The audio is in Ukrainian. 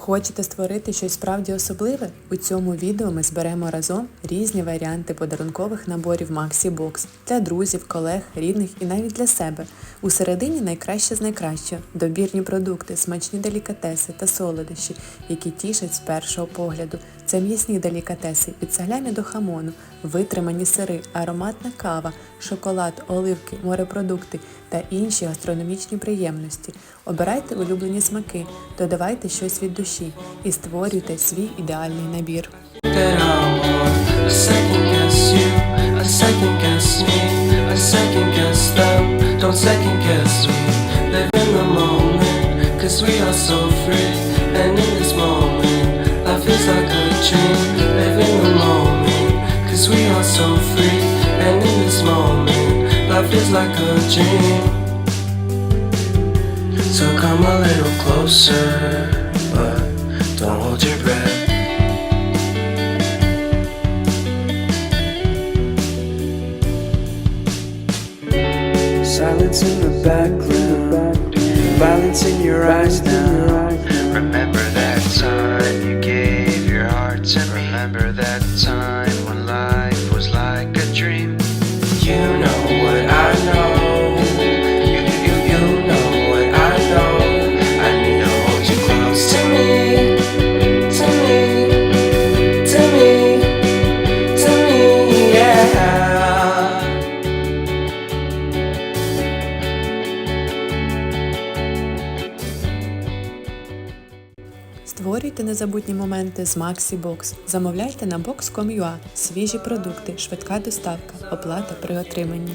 Хочете створити щось справді особливе? У цьому відео ми зберемо разом різні варіанти подарункових наборів Maxi Box для друзів, колег, рідних і навіть для себе. У середині найкраще з найкращого – добірні продукти, смачні делікатеси та солодощі, які тішать з першого погляду. Це м'ясні делікатеси від салямі до хамону, витримані сири, ароматна кава, шоколад, оливки, морепродукти та інші гастрономічні приємності. Обирайте улюблені смаки, додавайте щось від душі і створюйте свій ідеальний набір. cause we are so free. And Live in the moment, cause we are so free. And in this moment, life is like a dream. So come a little closer, but don't hold your breath. Silence in the background, violence in your eyes now. Remember that time Створюйте незабутні моменти з Maxi Box. Замовляйте на box.com.ua свіжі продукти, швидка доставка, оплата при отриманні.